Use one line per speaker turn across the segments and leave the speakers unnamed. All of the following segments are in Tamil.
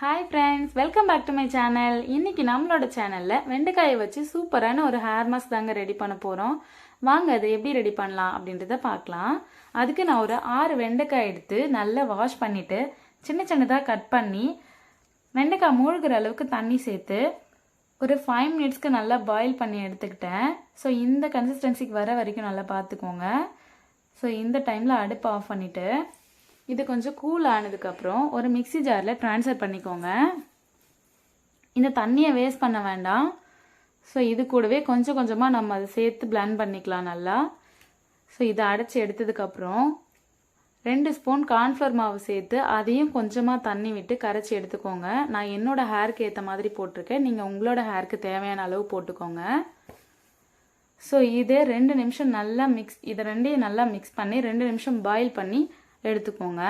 Hi friends welcome back to my channel இன்னைக்கு நம்மளோட சேனலில் வெண்டைக்காயை வச்சு சூப்பரான ஒரு ஹேர் மாஸ்க் தாங்க ரெடி பண்ண போகிறோம் வாங்க அதை எப்படி ரெடி பண்ணலாம் அப்படின்றத பார்க்கலாம். அதுக்கு நான் ஒரு ஆறு வெண்டைக்காய் எடுத்து நல்லா வாஷ் பண்ணிவிட்டு சின்ன சின்னதாக கட் பண்ணி வெண்டைக்காய் மூழ்கிற அளவுக்கு தண்ணி சேர்த்து ஒரு ஃபைவ் மினிட்ஸ்க்கு நல்லா பாயில் பண்ணி எடுத்துக்கிட்டேன். ஸோ இந்த கன்சிஸ்டன்சிக்கு வர வரைக்கும் நல்லா பார்த்துக்கோங்க. ஸோ இந்த டைமில் அடுப்பு ஆஃப் பண்ணிவிட்டு இது கொஞ்சம் கூல் ஆனதுக்கப்புறம் ஒரு மிக்ஸி ஜாரில் ட்ரான்ஸ்ஃபர் பண்ணிக்கோங்க. இந்த தண்ணியை வேஸ்ட் பண்ண வேண்டாம். ஸோ இது கூடவே கொஞ்சம் கொஞ்சமாக நம்ம அதை சேர்த்து பிளான் பண்ணிக்கலாம் நல்லா. ஸோ இதை அடைச்சி எடுத்ததுக்கப்புறம் ரெண்டு ஸ்பூன் கார்ன்ஃப்ளவர் மாவு சேர்த்து அதையும் கொஞ்சமாக தண்ணி விட்டு கரைச்சி எடுத்துக்கோங்க. நான் என்னோட ஹேருக்கு ஏற்ற மாதிரி போட்டிருக்கேன். நீங்கள் உங்களோட ஹேருக்கு தேவையான அளவு போட்டுக்கோங்க. ஸோ இதை ரெண்டு நிமிஷம் நல்லா மிக்ஸ் இதை ரெண்டையும் நல்லா மிக்ஸ் பண்ணி ரெண்டு நிமிஷம் பாயில் பண்ணி எடுத்துக்கோங்க.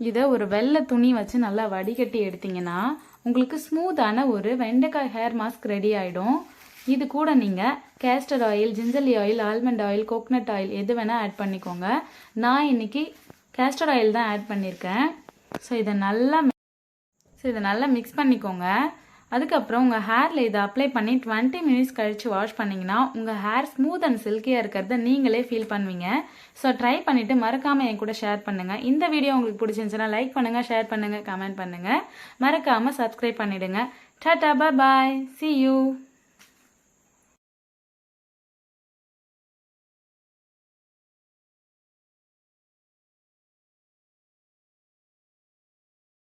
இதை ஒரு வெள்ளை துணி வச்சு நல்லா வடிகட்டி எடுத்தீங்கன்னா உங்களுக்கு ஸ்மூத்தான ஒரு வெண்டைக்காய் ஹேர் மாஸ்க் ரெடி ஆகிடும் இது கூட நீங்கள் castor oil gingelly oil almond oil coconut oil எது வேணால் ஆட் பண்ணிக்கோங்க. நான் இன்னைக்கு கேஸ்டர் ஆயில் தான் ஆட் பண்ணியிருக்கேன் ஸோ இதை நல்லா ஸோ இதை நல்லா மிக்ஸ் பண்ணிக்கோங்க. அதுக்கப்புறம் உங்கள் ஹேரில் இதை அப்ளை பண்ணி டுவெண்ட்டி மினிட்ஸ் கழித்து வாஷ் பண்ணிங்கன்னா உங்கள் ஹேர் ஸ்மூத் அண்ட் சில்கியாக இருக்கிறத நீங்களே ஃபீல் பண்ணுவீங்க. ஸோ ட்ரை பண்ணிவிட்டு மறக்காமல் என் கூட ஷேர் பண்ணுங்கள் இந்த வீடியோ உங்களுக்கு பிடிச்சிருந்துச்சுன்னா லைக் பண்ணுங்கள் ஷேர் பண்ணுங்கள் கமெண்ட் பண்ணுங்கள் மறக்காமல் சப்ஸ்கிரைப் பண்ணிவிடுங்க டாட்டா பாய் சி யூ